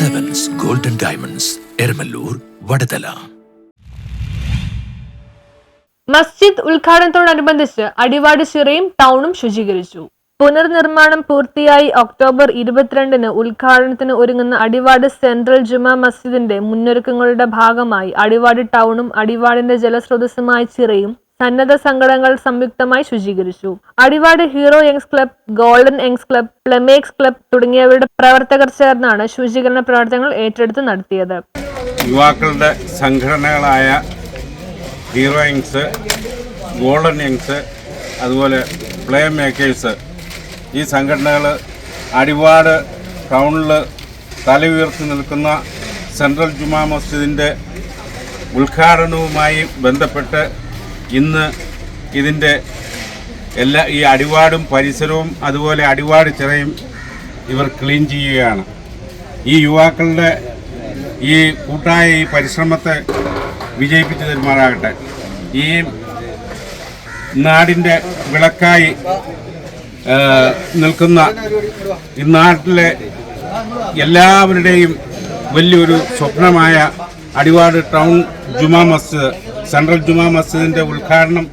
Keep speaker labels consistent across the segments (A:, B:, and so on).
A: Diamonds Eramallur Vadathala
B: മസ്ജിദ് ഉദ്ഘാടനത്തോടനുബന്ധിച്ച് അടിവാട് ചിറയും ടൗണും ശുചീകരിച്ചു. പുനർനിർമ്മാണം പൂർത്തിയായി ഒക്ടോബർ ഇരുപത്തിരണ്ടിന് ഉദ്ഘാടനത്തിന് ഒരുങ്ങുന്ന അടിവാട് സെൻട്രൽ ജുമാ മസ്ജിദിന്റെ മുന്നൊരുക്കങ്ങളുടെ ഭാഗമായി അടിവാട് ടൗണും അടിവാടിന്റെ ജലസ്രോതസ്സുമായ ചിറയും സന്നദ്ധ സംഘടനകൾ സംയുക്തമായി ശുചീകരിച്ചു. Adivad hero youngs club golden youngs club playmakers club തുടങ്ങിയവരുടെ പ്രവർത്തകർ ചേർന്നാണ് ശുചീകരണ പ്രവർത്തനങ്ങൾ ഏറ്റെടുത്ത് നടത്തിയത്.
C: യുവാക്കളുടെ സംഘടനകളായ ഹീറോ യങ്സ് ഗോൾഡൻ യങ്സ് അതുപോലെ പ്ലേ മേക്കേഴ്സ് ഈ സംഘടനകൾ അടിവാട് ടൗണിൽ തല ഉയർത്തി നിൽക്കുന്ന സെൻട്രൽ ജുമാ മസ്ജിദിന്റെ ഉദ്ഘാടനവുമായി ബന്ധപ്പെട്ട് ഇന്ന് ഇതിന്റെ എല്ലാ ഈ അടിവാടും പരിസരവും അതുപോലെ അടിവാട് ചിറയും ഇവർ ക്ലീൻ ചെയ്യുകയാണ്. ഈ യുവാക്കളുടെ ഈ കൂട്ടായ ഈ പരിശ്രമത്തെ വിജയിപ്പിച്ചു തരുമാറാകട്ടെ. ഈ നാടിന്റെ വിളക്കായി നിൽക്കുന്ന ഈ നാട്ടിലെ എല്ലാവരുടെയും വലിയൊരു സ്വപ്നമായ അടിവാട് ടൗൺ ജുമാ മസ്ജിദ് സെൻട്രൽ ജുമാ മസ്ജിദിന്റെ ഉദ്ഘാടനം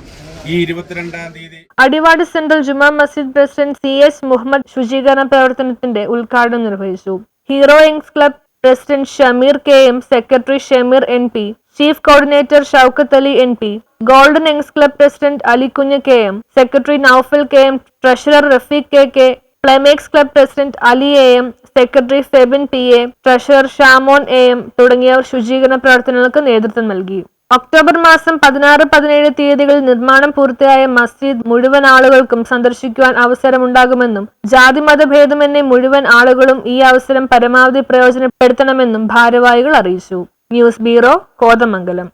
C: ഈ ഇരുപത്തിരണ്ടാം തീയതി.
B: അടിവാട് സെൻട്രൽ ജുമാ മസ്ജിദ് പ്രസിഡന്റ് സി എസ് മുഹമ്മദ് ശുചീകരണ പ്രവർത്തനത്തിന്റെ ഉദ്ഘാടനം നിർവഹിച്ചു. Hero youngs club president Shameer K M secretary Shameer N P chief coordinator Shoukath Ali N P golden youngs club president Alikunju K M secretary Noufal K M treasurer Rafeeq K K playmakers club president Ali A M secretary Febin P A treasurer Shamon A M തുടങ്ങിയവർ ശുചീകരണ പ്രവർത്തനങ്ങൾക്ക് നേതൃത്വം നൽകി. October മാസം പതിനാറ് പതിനേഴ് തീയതികളിൽ നിർമ്മാണം പൂർത്തിയായ മസ്ജിദ് മുഴുവൻ ആളുകൾക്കും സന്ദർശിക്കുവാൻ അവസരമുണ്ടാകുമെന്നും ജാതി മതഭേദമെന്നെ മുഴുവൻ ആളുകളും ഈ അവസരം പരമാവധി പ്രയോജനപ്പെടുത്തണമെന്നും ഭാരവാഹികൾ അറിയിച്ചു. News bureau Kothamangalam.